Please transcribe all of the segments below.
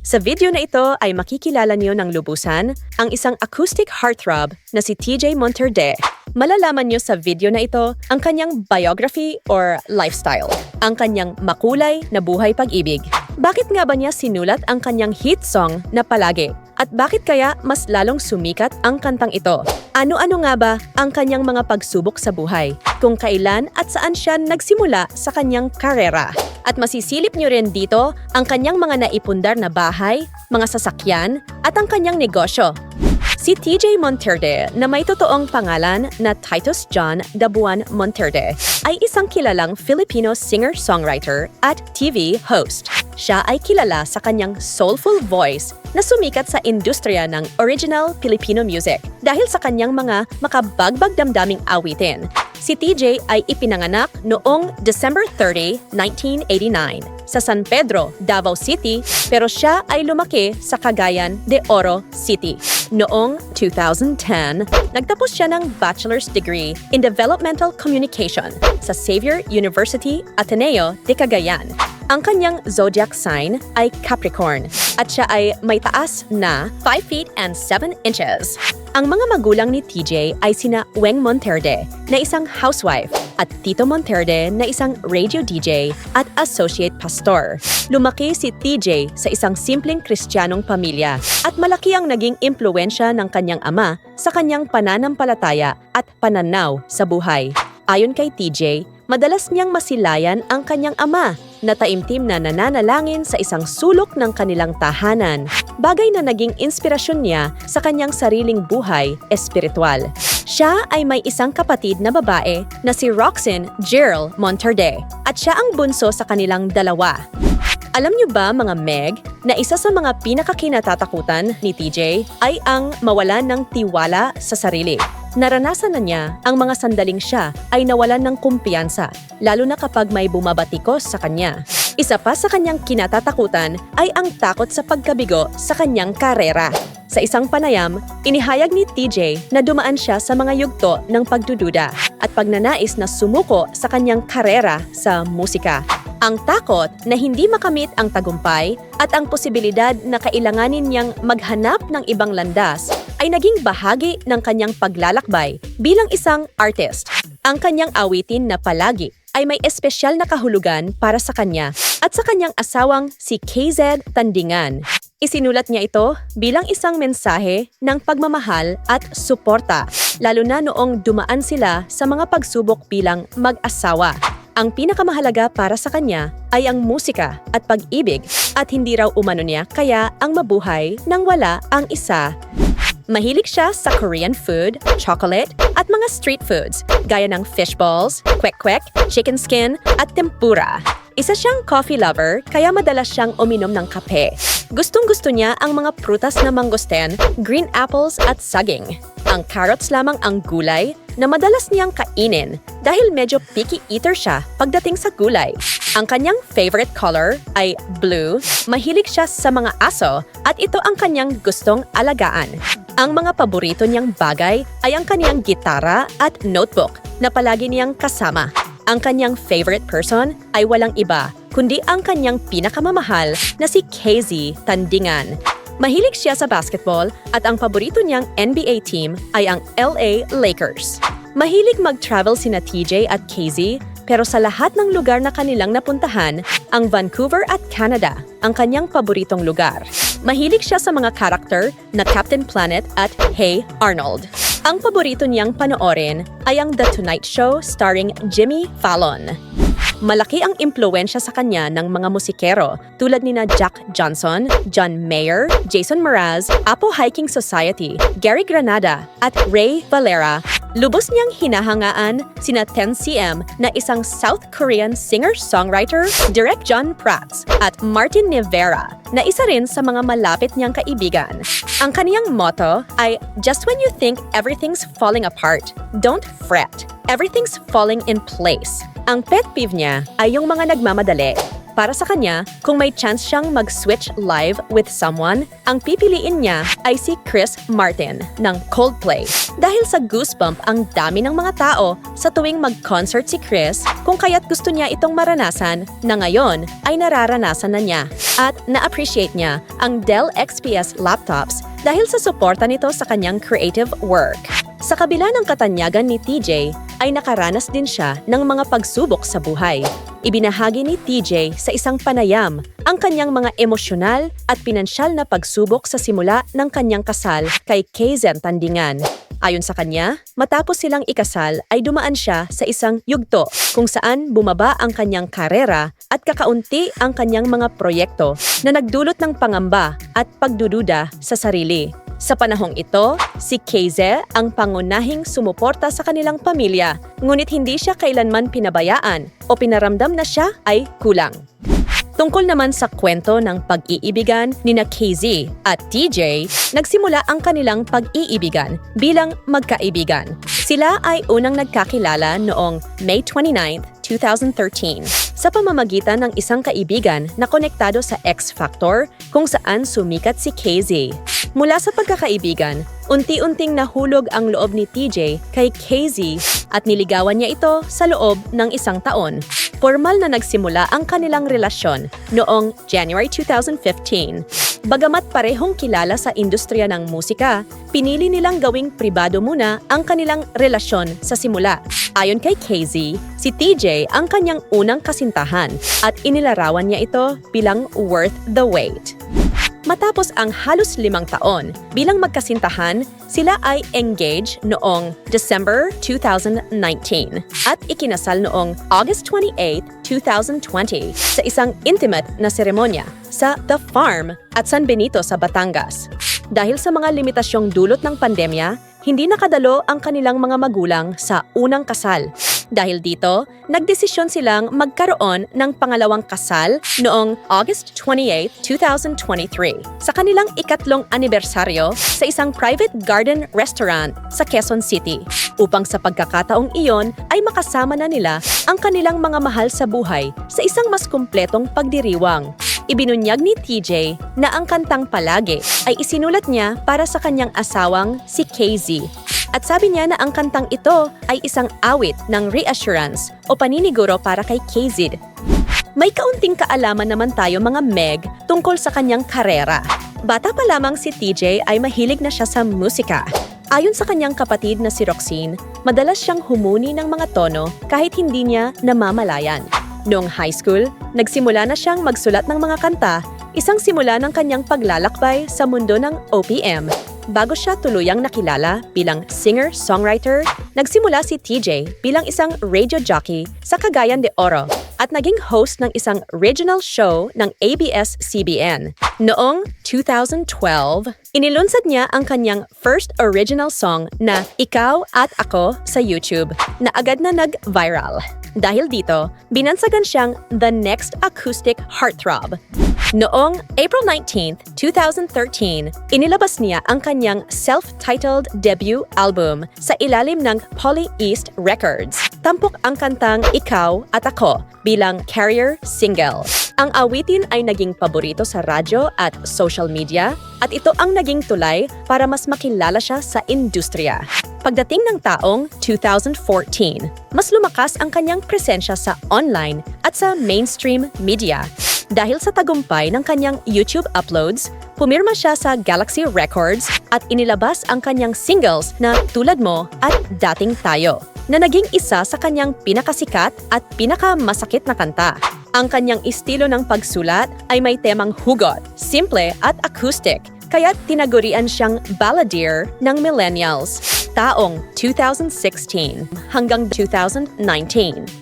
Sa video na ito ay makikilala niyo ng lubusan ang isang acoustic heartthrob na si TJ Monterde. Malalaman niyo sa video na ito ang kanyang biography or lifestyle, ang kanyang makulay na buhay pag-ibig. Bakit nga ba niya sinulat ang kanyang hit song na Palagi? At bakit kaya mas lalong sumikat ang kantang ito? Ano-ano nga ba ang kanyang mga pagsubok sa buhay? Kung kailan at saan siya nagsimula sa kanyang karera? At masisilip niyo rin dito ang kanyang mga naipundar na bahay, mga sasakyan, at ang kanyang negosyo. Si TJ Monterde na may totoong pangalan na Titus John Dabuan Monterde ay isang kilalang Filipino singer-songwriter at TV host. Siya ay kilala sa kanyang soulful voice na sumikat sa industriya ng original Filipino music dahil sa kanyang mga makabagbag damdaming awitin. Si TJ ay ipinanganak noong December 30, 1989 sa San Pedro, Davao City pero siya ay lumaki sa Cagayan de Oro City. Noong 2010, nagtapos siya ng bachelor's degree in developmental communication sa Xavier University Ateneo de Cagayan. Ang kanyang zodiac sign ay Capricorn at siya ay may taas na 5 feet and 7 inches. Ang mga magulang ni TJ ay sina Weng Monterde na isang housewife at Tito Monterde na isang radio DJ at associate pastor. Lumaki si TJ sa isang simpleng kristyanong pamilya at malaki ang naging impluensya ng kanyang ama sa kanyang pananampalataya at pananaw sa buhay. Ayon kay TJ, madalas niyang masilayan ang kanyang ama na taimtim na nananalangin sa isang sulok ng kanilang tahanan, bagay na naging inspirasyon niya sa kanyang sariling buhay espiritual. Siya ay may isang kapatid na babae na si Roxanne Gerald Monterde at siya ang bunso sa kanilang dalawa. Alam niyo ba mga Meg na isa sa mga pinakakinatatakutan ni TJ ay ang mawalan ng tiwala sa sarili. Naranasan na niya ang mga sandaling siya ay nawalan ng kumpiyansa, lalo na kapag may bumabatikos sa kanya. Isa pa sa kanyang kinatatakutan ay ang takot sa pagkabigo sa kanyang karera. Sa isang panayam, inihayag ni TJ na dumaan siya sa mga yugto ng pagdududa at pagnanais na sumuko sa kanyang karera sa musika. Ang takot na hindi makamit ang tagumpay at ang posibilidad na kailanganin niyang maghanap ng ibang landas ay naging bahagi ng kanyang paglalakbay bilang isang artist. Ang kanyang awitin na palagi ay may espesyal na kahulugan para sa kanya at sa kanyang asawang si KZ Tandingan. Isinulat niya ito bilang isang mensahe ng pagmamahal at suporta, lalo na noong dumaan sila sa mga pagsubok bilang mag-asawa. Ang pinakamahalaga para sa kanya ay ang musika at pag-ibig at hindi raw umano niya kaya ang mabuhay nang wala ang isa. Mahilig siya sa Korean food, chocolate, at mga street foods gaya ng fish balls, kwek-kwek, chicken skin, at tempura. Isa siyang coffee lover kaya madalas siyang uminom ng kape. Gustong-gusto niya ang mga prutas na mangosteen, green apples at saging. Ang carrots lamang ang gulay na madalas niyang kainin dahil medyo picky eater siya pagdating sa gulay. Ang kanyang favorite color ay blue, mahilig siya sa mga aso at ito ang kanyang gustong alagaan. Ang mga paborito niyang bagay ay ang kanyang gitara at notebook na palagi niyang kasama. Ang kanyang favorite person ay walang iba, kundi ang kanyang pinakamamahal na si KZ Tandingan. Mahilig siya sa basketball at ang paborito niyang NBA team ay ang LA Lakers. Mahilig mag-travel sina TJ at KZ pero sa lahat ng lugar na kanilang napuntahan, ang Vancouver at Canada ang kanyang paboritong lugar. Mahilig siya sa mga karakter na Captain Planet at Hey Arnold. Ang paborito niyang panoorin ay ang The Tonight Show starring Jimmy Fallon. Malaki ang impluensya sa kanya ng mga musikero tulad ni na Jack Johnson, John Mayer, Jason Mraz, Apo Hiking Society, Gary Granada at Ray Valera. Lubos niyang hinahangaan sina 10cm na isang South Korean singer-songwriter, Direct John Prats at Martin Nivera na isa rin sa mga malapit niyang kaibigan. Ang kaniyang motto ay Just when you think everything's falling apart, don't fret. Everything's falling in place. Ang pet peeve niya ay yung mga nagmamadali. Para sa kanya, kung may chance siyang mag-switch live with someone, ang pipiliin niya ay si Chris Martin ng Coldplay. Dahil sa goosebump ang dami ng mga tao sa tuwing mag-concert si Chris, kung kaya't gusto niya itong maranasan na ngayon ay nararanasan na niya. At na-appreciate niya ang Dell XPS laptops dahil sa suporta nito sa kanyang creative work. Sa kabila ng katanyagan ni TJ, ay nakaranas din siya ng mga pagsubok sa buhay. Ibinahagi ni TJ sa isang panayam ang kanyang mga emosyonal at pinansyal na pagsubok sa simula ng kanyang kasal kay Kaizen Tandingan. Ayon sa kanya, matapos silang ikasal ay dumaan siya sa isang yugto kung saan bumaba ang kanyang karera at kakaunti ang kanyang mga proyekto na nagdulot ng pangamba at pagdududa sa sarili. Sa panahong ito, si Keize ang pangunahing sumuporta sa kanilang pamilya, ngunit hindi siya kailanman pinabayaan o pinaramdam na siya ay kulang. Tungkol naman sa kwento ng pag-iibigan ni na KZ at TJ, nagsimula ang kanilang pag-iibigan bilang magkaibigan. Sila ay unang nagkakilala noong May 29, 2013 sa pamamagitan ng isang kaibigan na konektado sa X Factor kung saan sumikat si KZ. Mula sa pagkakaibigan, unti-unting nahulog ang loob ni TJ kay KZ at niligawan niya ito sa loob ng isang taon. Formal na nagsimula ang kanilang relasyon noong January 2015. Bagamat parehong kilala sa industriya ng musika, pinili nilang gawing pribado muna ang kanilang relasyon sa simula. Ayon kay KZ, si TJ ang kanyang unang kasintahan at inilarawan niya ito bilang worth the wait. Matapos ang halos limang taon bilang magkasintahan, sila ay engaged noong December 2019 at ikinasal noong August 28, 2020 sa isang intimate na seremonya sa The Farm at San Benito sa Batangas. Dahil sa mga limitasyong dulot ng pandemya, hindi nakadalo ang kanilang mga magulang sa unang kasal. Dahil dito, nagdesisyon silang magkaroon ng pangalawang kasal noong August 28, 2023 sa kanilang ikatlong anibersaryo sa isang private garden restaurant sa Quezon City upang sa pagkakataong iyon ay makasama na nila ang kanilang mga mahal sa buhay sa isang mas kumpletong pagdiriwang. Ibinunyag ni TJ na ang kantang Palagi ay isinulat niya para sa kanyang asawang si KZ. At sabi niya na ang kantang ito ay isang awit ng reassurance o paniniguro para kay KZ. May kaunting kaalaman naman tayo mga Meg tungkol sa kanyang karera. Bata pa lamang si TJ ay mahilig na siya sa musika. Ayon sa kanyang kapatid na si Roxine, madalas siyang humuni ng mga tono kahit hindi niya namamalayan. Noong high school, nagsimula na siyang magsulat ng mga kanta, isang simula ng kanyang paglalakbay sa mundo ng OPM. Bago siya tuluyang nakilala bilang singer-songwriter, nagsimula si TJ bilang isang radio jockey sa Cagayan de Oro at naging host ng isang regional show ng ABS-CBN. Noong 2012, inilunsad niya ang kanyang first original song na Ikaw at Ako sa YouTube na agad na nag-viral. Dahil dito, binansagan siyang the next acoustic heartthrob. Noong April 19, 2013, inilabas niya ang kanyang self-titled debut album sa ilalim ng Poly East Records. Tampok ang kantang Ikaw at Ako bilang carrier single. Ang awitin ay naging paborito sa radyo at social media at ito ang naging tulay para mas makilala siya sa industriya. Pagdating ng taong 2014, mas lumakas ang kanyang presensya sa online at sa mainstream media. Dahil sa tagumpay ng kanyang YouTube uploads, pumirma siya sa Galaxy Records at inilabas ang kanyang singles na Tulad Mo at Dating Tayo, na naging isa sa kanyang pinakasikat at pinakamasakit na kanta. Ang kanyang estilo ng pagsulat ay may temang hugot, simple at acoustic, kaya tinagurian siyang balladeer ng millennials taong 2016 hanggang 2019.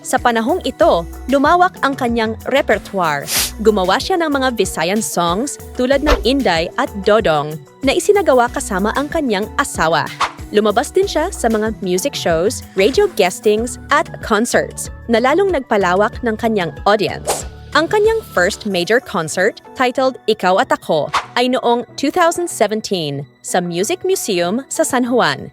Sa panahong ito, lumawak ang kanyang repertoire. Gumawa siya ng mga Visayan songs tulad ng Inday at Dodong na isinagawa kasama ang kanyang asawa. Lumabas din siya sa mga music shows, radio guestings at concerts na lalong nagpalawak ng kanyang audience. Ang kanyang first major concert, titled Ikaw at Ako, ay noong 2017 sa Music Museum sa San Juan.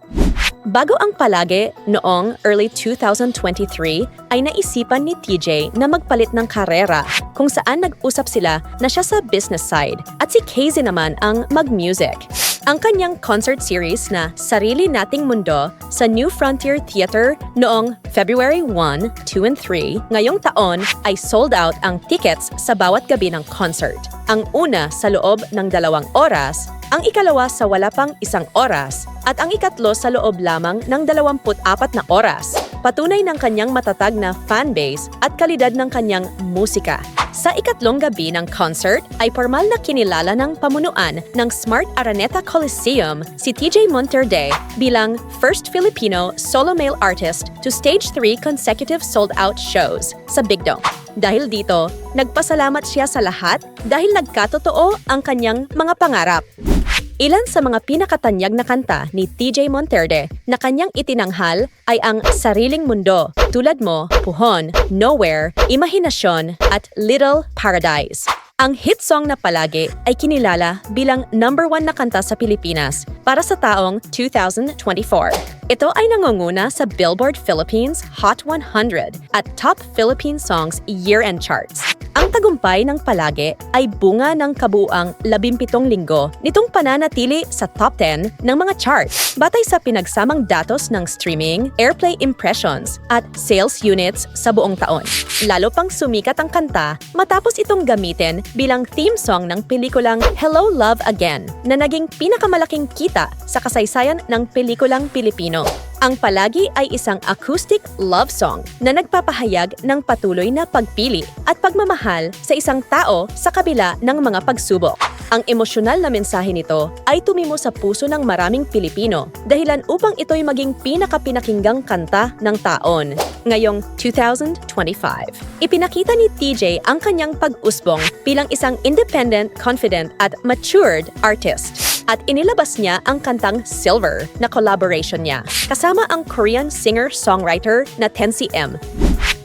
Bago ang palagi noong early 2023 ay naisipan ni TJ na magpalit ng karera kung saan nag-usap sila na siya sa business side at si Casey naman ang mag-music. Ang kanyang concert series na Sarili Nating Mundo sa New Frontier Theater noong February 1, 2 and 3 ngayong taon ay sold out ang tickets sa bawat gabi ng concert. Ang una sa loob ng dalawang oras, ang ikalawa sa wala pang isang oras, at ang ikatlo sa loob lamang ng 24 na oras. Patunay ng kanyang matatag na fanbase at kalidad ng kanyang musika. Sa ikatlong gabi ng concert ay formal na kinilala ng pamunuan ng Smart Araneta Coliseum si TJ Monterde bilang first Filipino solo male artist to stage 3 consecutive sold-out shows sa Big Dome. Dahil dito, nagpasalamat siya sa lahat dahil nagkatotoo ang kanyang mga pangarap. Ilan sa mga pinakatanyag na kanta ni TJ Monterde na kanyang itinanghal ay ang Sariling Mundo, Tulad Mo, Puhon, Nowhere, Imahinasyon at Little Paradise. Ang hit song na palagi ay kinilala bilang number one na kanta sa Pilipinas para sa taong 2024. Ito ay nangunguna sa Billboard Philippines Hot 100 at Top Philippine Songs Year-End Charts. Ang tagumpay ng palagi ay bunga ng kabuang 17 linggo nitong pananatili sa top 10 ng mga chart batay sa pinagsamang datos ng streaming, airplay impressions at sales units sa buong taon. Lalo pang sumikat ang kanta matapos itong gamitin bilang theme song ng pelikulang Hello Love Again na naging pinakamalaking kita sa kasaysayan ng pelikulang Pilipino. Ang palagi ay isang acoustic love song na nagpapahayag ng patuloy na pagpili at pagmamahal sa isang tao sa kabila ng mga pagsubok. Ang emosyonal na mensahe nito ay tumimo sa puso ng maraming Pilipino dahilan upang ito'y maging pinakapinakinggang kanta ng taon ngayong 2025. Ipinakita ni TJ ang kanyang pag-usbong bilang isang independent, confident at matured artist at inilabas niya ang kantang Silver na collaboration niya kasama ang Korean singer-songwriter na Tensi M.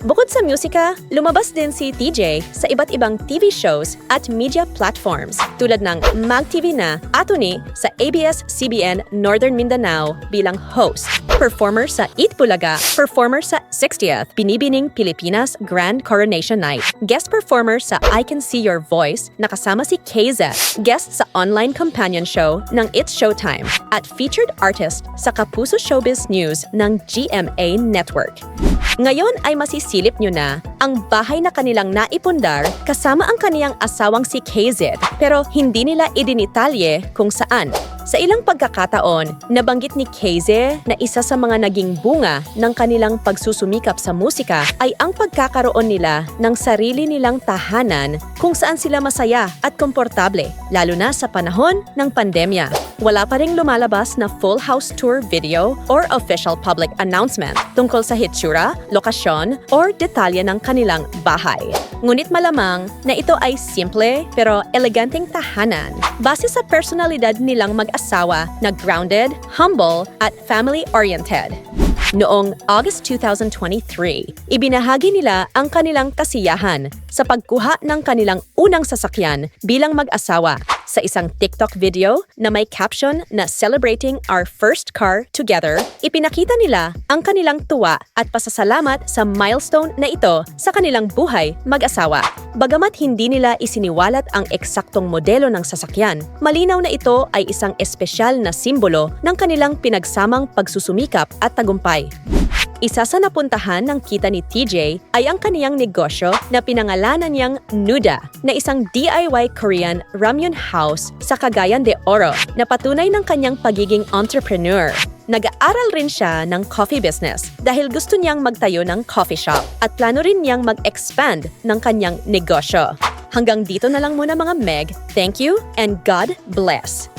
Bukod sa musika, lumabas din si TJ sa iba't ibang TV shows at media platforms tulad ng MagTV na Atuni sa ABS-CBN Northern Mindanao bilang host, performer sa Eat Bulaga, performer sa 60th Binibining Pilipinas Grand Coronation Night, guest performer sa I Can See Your Voice na kasama si KZ, guest sa online companion show ng It's Showtime, at featured artist sa Kapuso Showbiz News ng GMA Network. Ngayon ay masisilip nyo na ang bahay na kanilang naipundar kasama ang kaniyang asawang si KZ pero hindi nila idinitalye kung saan. Sa ilang pagkakataon, nabanggit ni KZ na isa sa mga naging bunga ng kanilang pagsusumikap sa musika ay ang pagkakaroon nila ng sarili nilang tahanan kung saan sila masaya at komportable, lalo na sa panahon ng pandemya. Wala pa ring lumalabas na full house tour video or official public announcement tungkol sa hitsura, lokasyon, or detalye ng kanilang bahay. Ngunit malamang na ito ay simple pero eleganteng tahanan base sa personalidad nilang mag-asawa na grounded, humble, at family-oriented. Noong August 2023, ibinahagi nila ang kanilang kasiyahan sa pagkuha ng kanilang unang sasakyan bilang mag-asawa sa isang TikTok video na may caption na Celebrating Our First Car Together, ipinakita nila ang kanilang tuwa at pasasalamat sa milestone na ito sa kanilang buhay mag-asawa. Bagamat hindi nila isiniwalat ang eksaktong modelo ng sasakyan, malinaw na ito ay isang espesyal na simbolo ng kanilang pinagsamang pagsusumikap at tagumpay. Isa sa napuntahan ng kita ni TJ ay ang kaniyang negosyo na pinangalanan niyang Nuda na isang DIY Korean ramyun house sa Cagayan de Oro na patunay ng kanyang pagiging entrepreneur. Nag-aaral rin siya ng coffee business dahil gusto niyang magtayo ng coffee shop at plano rin niyang mag-expand ng kanyang negosyo. Hanggang dito na lang muna mga Meg. Thank you and God bless!